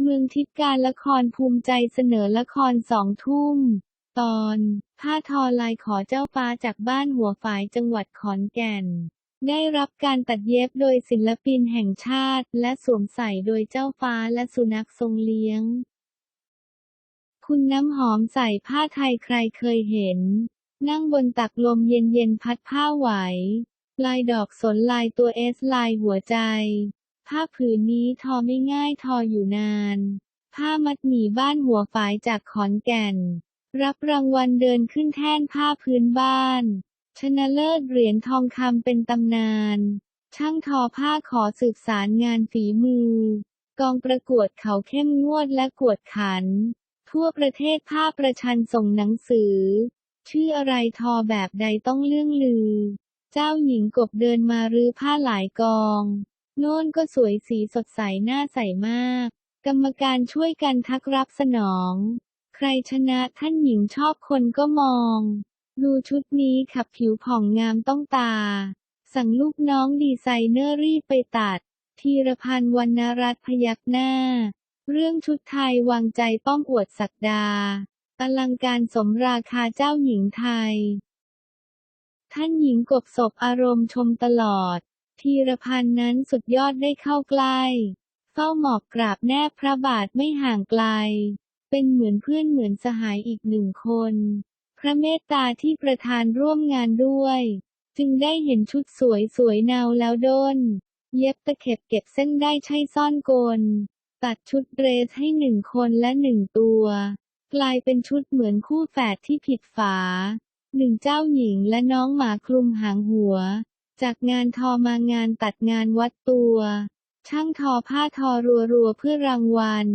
เมืองทิพย์การละครภูมิใจเสนอละครสองทุ่ม ตอน ผ้าทอลายขอเจ้าฟ้าจากบ้านหัวฝายจังหวัดขอนแก่น ได้รับการตัดเย็บโดยศิลปินแห่งชาติ และสวมใส่โดยเจ้าฟ้าและสุนัขทรงเลี้ยง คุณน้ำหอมใส่ผ้าไทยใครเคยเห็น นั่งบนตักลมเย็นๆพัดผ้าไหว ลายดอกสนลายตัวเอสลายหัวใจ ผ้าผืนนี้ทอไม่ง่ายทออยู่นาน ผ้ามัดหมี่บ้านหัวฝายจากขอนแก่น รับรางวัลเดินขึ้นแท่นผ้าพื้นบ้าน ชนะเลิศเหรียญทองคำเป็นตำนาน ช่างทอผ้าขอสืบสารงานฝีมือ กองประกวดเขาเข้มงวดและกวดขัน ทั่วประเทศผ้าประชันส่งหนังสือ ชื่ออะไรทอแบบใดต้องเลื่องลือ เจ้าหญิงกบเดินมารื้อผ้าหลายกอง โน่นก็สวยสีสดใสหน่าใสมาก กรรมการช่วยกันทักรับสนอง ใครชนะท่านหญิงชอบคนก็มอง ดูชุดนี้ขับผิวผ่องงามต้องตา สั่งลูกน้องดีไซเนอร์รีบไปตัด ธีรพันธ์วรรณรัตน์พยักหน้า เรื่องชุดไทยวางใจป้อมอวดศักดา อลังการสมราคาเจ้าหญิงไทย ท่านหญิงกบศพอารมณ์ชมตลอด ธีรพันธ์นั้นสุดยอดได้เข้าใกล้ เฝ้าหมอบกราบแนบพระบาทไม่ห่างไกล เป็นเหมือนเพื่อนเหมือนสหายอีกหนึ่งคน พระเมตตาที่ประทานร่วมงานด้วย จึงได้เห็นชุดสวยสวยนาแล้วด้น เย็บตะเข็บเก็บเส้นได้ใช่ซ่อนกล ตัดชุดเดรสให้หนึ่งคนและหนึ่งตัว กลายเป็นชุดเหมือนคู่แฝดที่ผิดฝาหนึ่งเจ้าหญิงและน้องหมาคลุมหางหัว จากงานทอมางานตัดงานวัดตัว ช่างทอผ้าทอรัวๆเพื่อรางวัล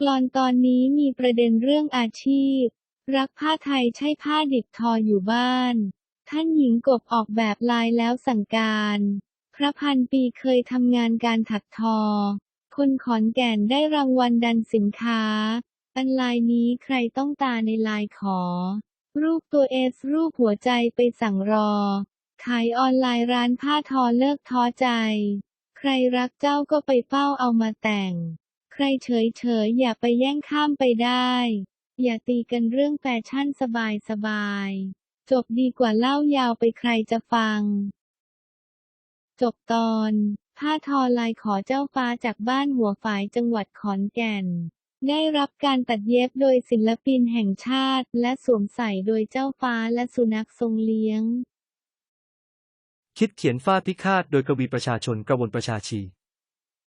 กลอนตอนนี้มีประเด็นเรื่องอาชีพ รักผ้าไทยใช่ผ้าดิบทออยู่บ้าน ท่านหญิงกบออกแบบลายแล้วสั่งการ พระพันปีเคยทำงานการถักทอ คนขอนแก่นได้รางวัลดันสินค้า อันลายนี้ใครต้องตาในลายขอ รูปตัวเอสรูปหัวใจไปสั่งรอ ขายออนไลน์ร้านผ้าทอเลิกท้อใจ ใครรักเจ้าก็ไปเฝ้าเอามาแต่ง ใครเฉยเฉยๆอย่าไปแย่งข้ามไปได้ อย่าตีกันเรื่องแฟชั่นสบายสบายๆจบดีกว่าเล่ายาวไปใครจะฟัง จบตอน ผ้าทอลายขอเจ้าฟ้าจากบ้านหัวฝายจังหวัดขอนแก่น ได้รับการตัดเย็บโดยศิลปินแห่งชาติ และสวมใส่โดยเจ้าฟ้าและสุนัขทรงเลี้ยง คิดเขียนฟาดพิฆาตโดยกวีประชาชนกระวนประชาชี